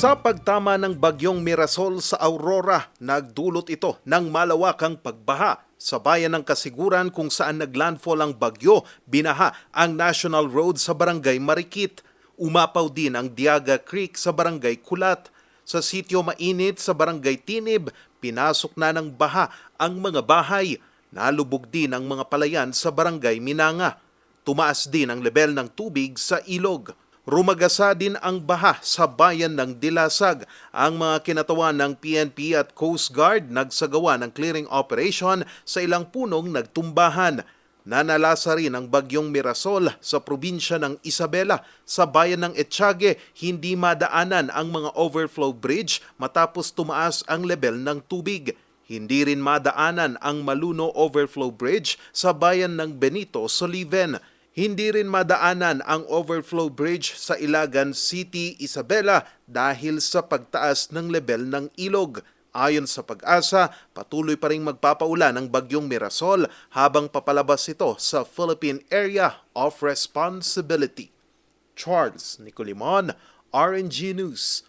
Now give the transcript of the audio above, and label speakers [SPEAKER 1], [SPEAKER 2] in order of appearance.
[SPEAKER 1] Sa pagtama ng bagyong Mirasol sa Aurora, nagdulot ito ng malawakang pagbaha. Sa bayan ng Kasiguran kung saan naglandfall ang bagyo, binaha ang National Road sa Barangay Marikit. Umapaw din ang Diaga Creek sa Barangay Kulat. Sa sitio mainit sa Barangay Tinib, pinasok na ng baha ang mga bahay. Nalubog din ang mga palayan sa Barangay Minanga. Tumaas din ang level ng tubig sa ilog. Rumagasa din ang baha sa bayan ng Dilasag. Ang mga kinatawan ng PNP at Coast Guard nagsagawa ng clearing operation sa ilang punong nagtumbahan. Nanalasa rin ang bagyong Mirasol sa probinsya ng Isabela. Sa bayan ng Etchage, hindi madaanan ang mga overflow bridge matapos tumaas ang level ng tubig. Hindi rin madaanan ang Maluno Overflow Bridge sa bayan ng Benito, Soliven. Hindi rin madaanan ang overflow bridge sa Ilagan City, Isabela dahil sa pagtaas ng level ng ilog. Ayon sa pag-asa, patuloy pa rin magpapaulan ang bagyong Mirasol habang papalabas ito sa Philippine Area of Responsibility. Charles Nicolimon, RNG News,